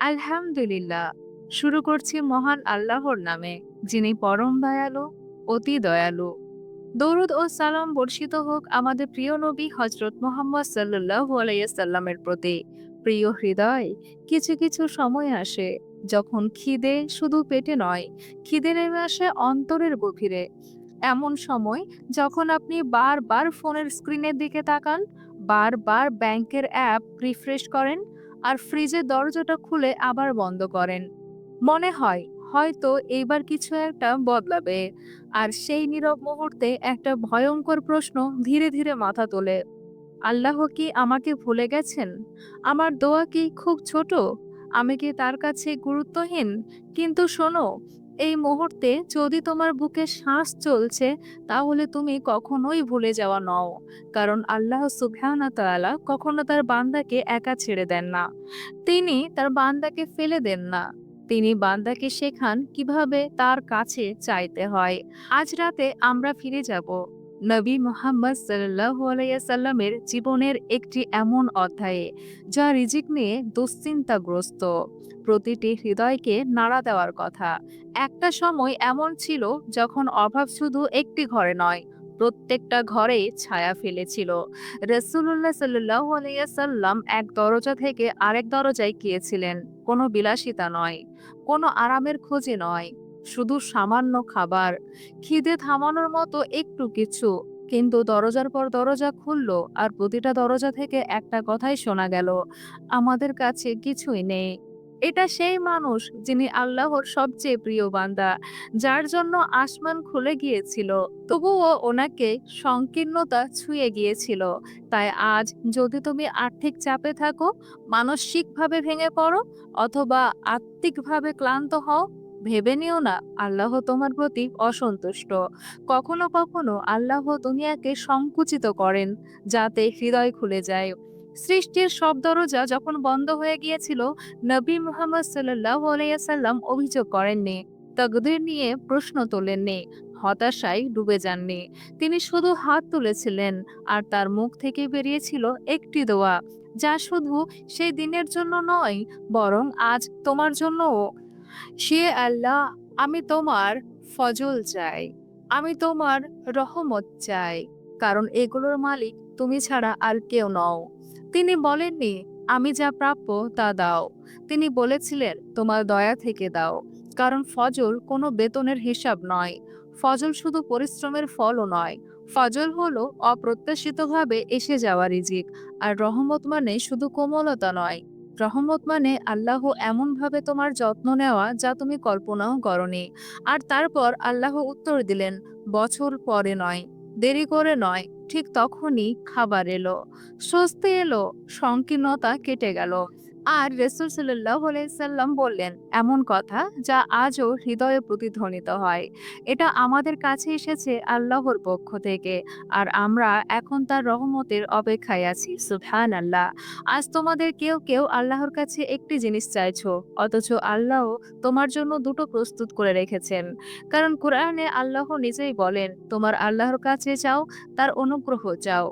আলহামদুলিল্লাহ। শুরু করছি মহান আল্লাহর নামে, যিনি পরম দয়ালু, অতি দয়ালু। দরুদ ও সালাম বর্ষিত হোক আমাদের প্রিয় নবী হজরত মোহাম্মদ সাল্লাল্লাহু আলাইসাল্লামের প্রতি। প্রিয় হৃদয়, কিছু কিছু সময় আসে, যখন খিদে শুধু পেটে নয়, খিদে নেমে আসে অন্তরের গভীরে। এমন সময়, যখন আপনি বারবার ফোনের স্ক্রিনের দিকে তাকান, বারবার ব্যাংকের অ্যাপ রিফ্রেশ করেন আর ফ্রিজের দরজাটা খুলে আবার বন্ধ করেন। মনে হয়, হয়তো এইবার কিছু একটা বদলাবে। আর সেই নীরব মুহূর্তে একটা ভয়ঙ্কর প্রশ্ন ধীরে ধীরে মাথা তোলে। আল্লাহ কি আমাকে ভুলে গেছেন? আমার দোয়া কি খুব ছোট? আমি কি তার কাছে গুরুত্বহীন? কিন্তু শোনো এই মুহূর্তে যদি তোমার বুকে শ্বাস চলছে, তাহলে তুমি কখনোই ভুলে যাওয়া নও। কারণ আল্লাহ সুবহানা তাআলা কখনো তার বান্দাকে একা ছেড়ে দেন না। তিনি তার বান্দাকে ফেলে দেন না। তিনি বান্দাকে শেখান কীভাবে তার কাছে চাইতে হয়। আজ রাতে আমরা ফিরে যাব। নবী মোহাম্মদ আলাইসাল্লামের জীবনের একটি এমন অধ্যায়ে, যা রিজিক নিয়ে দুশ্চিন্তাগ্রস্ত। প্রতিটি হৃদয়কে নাড়া দেওয়ার কথা। একটা সময় এমন ছিল যখন অভাব শুধু একটি ঘরে নয়, প্রত্যেকটা ঘরেই ছায়া ফেলেছিল। রসুল্লাহ সাল্লাহ এক দরজা থেকে আরেক দরজায় গিয়েছিলেন। কোনো বিলাসিতা নয়, কোনো আরামের খোঁজে নয়। শুধু সামান্য খাবার, খিদে থামানোর মতো একটু কিছু। কিন্তু দরজার পর দরজা খুলল আর প্রতিটা দরজা থেকে একটা কথাই শোনা গেল, আমাদের কাছে কিছুই নেই। এটা সেই মানুষ যিনি আল্লাহর সবচেয়ে প্রিয় বান্দা, যার জন্য আসমান খুলে গিয়েছিল। তবুও ওনাকে সংকীর্ণতা ছুঁয়ে গিয়েছিল। তাই আজ যদি তুমি আর্থিক চাপে থাকো, মানসিকভাবে ভেঙে পড়ো, অথবা আত্মিকভাবে ক্লান্ত হও ভেবে নিও না, আল্লাহ তোমার প্রতি অসন্তুষ্ট। কখনো কখনো আল্লাহ দুনিয়াকে সংকুচিত করেন, যাতে হৃদয় খুলে যায়। সৃষ্টির সব দরজা যখন বন্ধ হয়ে গিয়েছিল, নবী মুহাম্মদ সাল্লাহ আলাইসাল্লাম অভিযোগ করেননি, তকদির নিয়ে প্রশ্ন তোলেননি, হতাশায় ডুবে যাননি। তিনি শুধু হাত তুলেছিলেন, আর তার মুখ থেকে বেরিয়েছিল একটি দোয়া, যা শুধু সেই দিনের জন্য নয়, বরং আজ তোমার জন্যও। সে আল্লাহ, আমি তোমার ফজল চাই, আমি তোমার রহমত চাই, কারণ এগুলোর মালিক তুমি ছাড়া আর কেউ নও। তিনি বলেননি, আমি যা প্রাপ্য তা দাও। তিনি বলেছিলেন, তোমার দয়া থেকে দাও। কারণ ফজল কোনো বেতনের হিসাব নয়। ফজল শুধু পরিশ্রমের ফলও নয়। ফজল হলো অপ্রত্যাশিতভাবে এসে যাওয়া রিজিক, আর রহমত মানে শুধু কোমলতা নয়। রহমত মানে আল্লাহ এমনভাবে তোমার যত্ন নেওয়া যা তুমি কল্পনাও করনি। আর তারপর আল্লাহ উত্তর দিলেন, বছর পরে নয়, দেরি করে নয়, ঠিক তখনই খাবার এলো। স্বস্তি এলো, সংকীর্ণতা কেটে গেল। আর রসুল সাল্লাহ সাল্লাম বললেন, এমন কথা যা আজও হৃদয়ে প্রতিধ্বনিত হয়। এটা আমাদের কাছে এসেছে আল্লাহর পক্ষ থেকে, আর আমরা এখন তার রহমতের অপেক্ষায় আছি সুফহান আল্লাহ আজ তোমাদের কেউ কেউ আল্লাহর কাছে একটি জিনিস চাইছো, অথচ আল্লাহ তোমার জন্য দুটো প্রস্তুত করে রেখেছেন। কারণ কোরআনে আল্লাহ নিজেই বলেন, তোমার আল্লাহর কাছে চাও, তার অনুগ্রহ চাও।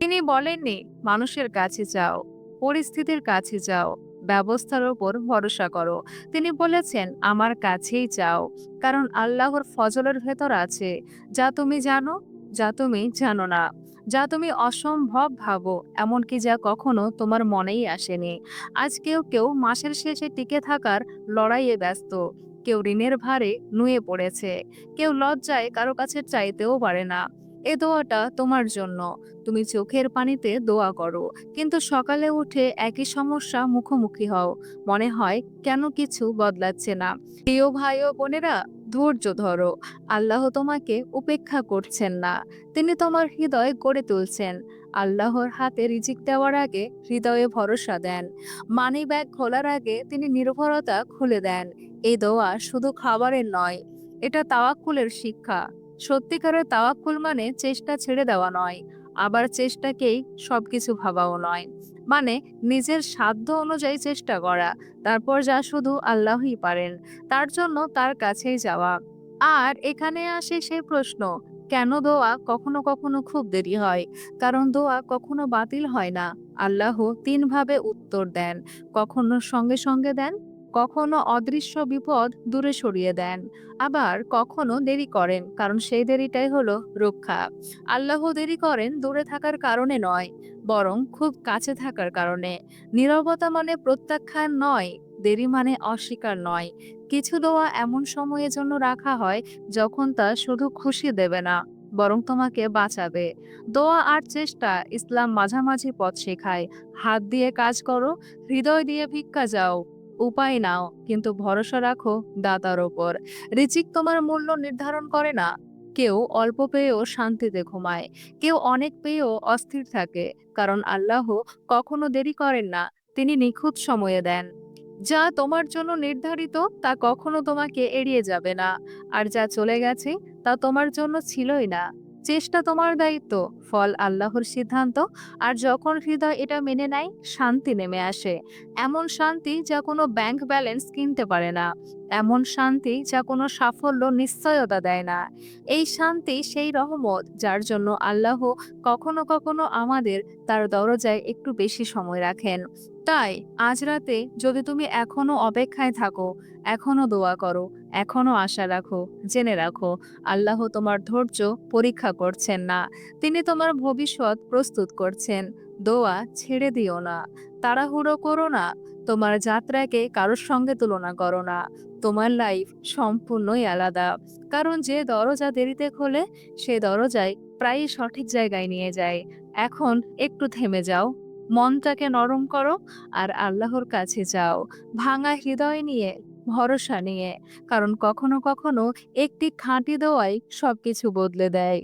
তিনি বলেননি, মানুষের কাছে চাও। পরিস্থিতির কাছে যাও। ব্যবস্থার ওপর ভরসা করো। তিনি বলেছেন, আমার কাছেই চাও কারণ আল্লাহর ফজলের ভেতর আছে। যা তুমি জানো, যা তুমি জানো না। যা তুমি অসম্ভব ভাবো, এমনকি যা কখনো তোমার মনেই আসেনি। আজ কেউ কেউ মাসের শেষে টিকে থাকার লড়াইয়ে ব্যস্ত। কেউ ঋণের ভারে নুয়ে পড়েছে। কেউ লজ্জায় কারও কাছে চাইতেও পারে না। এ দোয়াটা তোমার জন্য। তুমি চোখের পানিতে দোয়া করো। কিন্তু সকালে উঠে একই সমস্যা মুখোমুখি হও। মনে হয় কেন কিছু বদলাচ্ছে না। প্রিয় ভাই ও বোনেরা, ধৈর্য ধরো। আল্লাহ তোমাকে উপেক্ষা করছেন না। তিনি তোমার হৃদয় গড়ে তুলছেন। আল্লাহর হাতে রিজিক দেওয়ার আগে হৃদয়ে ভরসা দেন। মানি ব্যাগ খোলার আগে তিনি নির্ভরতা খুলে দেন। এই দোয়া শুধু খাবারের নয়, এটা তাওয়াক্কুলের শিক্ষা। সত্যিকারের তাওয়াক্কুল মানে চেষ্টা ছেড়ে দেওয়া নয়, আবার চেষ্টাকেই সবকিছু ভাবাও নয়। মানে নিজের সাধ্য অনুযায়ী চেষ্টা করা, তারপর যা শুধু আল্লাহই পারেন, তার জন্য তার কাছেই যাওয়া। আর এখানে আসে সেই প্রশ্ন, কেন দোয়া কখনো কখনো খুব দেরি হয়? কারণ দোয়া কখনো বাতিল হয় না। আল্লাহ তিনভাবে উত্তর দেন, কখনো সঙ্গে সঙ্গে দেন কখনো অদৃশ্য বিপদ দূরে সরিয়ে দেন, আবার কখনো দেরি করেন, কারণ সেই দেরিটাই হলো রক্ষা। আল্লাহ দেরি করেন দূরে থাকার কারণে নয়, বরং খুব কাছে থাকার কারণে। নীরবতা মানে প্রত্যাখ্যান নয়, দেরি মানে অস্বীকার নয়। কিছু দোয়া এমন সময়ের জন্য রাখা হয় যখন তা শুধু খুশি দেবে না, বরং তোমাকে বাঁচাবে। দোয়া আর চেষ্টা, ইসলাম মাঝামাঝি পথ শেখায়। হাত দিয়ে কাজ করো, হৃদয় দিয়ে ভিক্ষা যাও। উপায় নাও, কিন্তু ভরসা রাখো দাতার ওপর। রিচিক তোমার মূল্য নির্ধারণ করে না। কেউ অল্প পেয়েও শান্তিতে ঘুমায়। কেউ অনেক পেয়েও অস্থির থাকে, কারণ আল্লাহ কখনো দেরি করেন না, তিনি নিখুঁত সময়ে দেন। যা তোমার জন্য নির্ধারিত, তা কখনো তোমাকে এড়িয়ে যাবে না। আর যা চলে গেছে, তা তোমার জন্য ছিলই না। চেষ্টা তোমার দায়িত্ব, ফল আল্লাহর সিদ্ধান্ত, আর যখন হৃদয় এটা মেনে নেয়, শান্তি নেমে আসে। এমন শান্তি যা কোনো ব্যাংক ব্যালেন্স কিনতে পারে না। এমন শান্তি যা কোনো সাফল্য নিশ্চয়তা দেয় না। এই শান্তি সেই রহমত যার জন্য আল্লাহ কখনো কখনো আমাদের তার দরজায় একটু বেশি সময় রাখেন। তাই আজ রাতে যদি তুমি এখনও অপেক্ষায় থাকো, এখনও দোয়া করো, এখনও আশা রাখো, জেনে রাখো, আল্লাহ তোমার ধৈর্য পরীক্ষা করছেন না। তিনি তোমার ভবিষ্যৎ প্রস্তুত করছেন। দোয়া ছেড়ে দিও না। তাড়াহুড়ো করো না। তোমার যাত্রাকে কারোর সঙ্গে তুলনা করো না। তোমার লাইফ সম্পূর্ণই আলাদা। কারণ যে দরজা দেরিতে খোলে, সে দরজায় প্রায়ই সঠিক জায়গায় নিয়ে যায়। এখন একটু থেমে যাও। মনটাকে নরম করো আর আল্লাহর কাছে যাও। ভাঙা হৃদয় নিয়ে, ভরসা নিয়ে। কারণ কখনো কখনো একটি খাঁটি দোয়াই সবকিছু বদলে দেয়।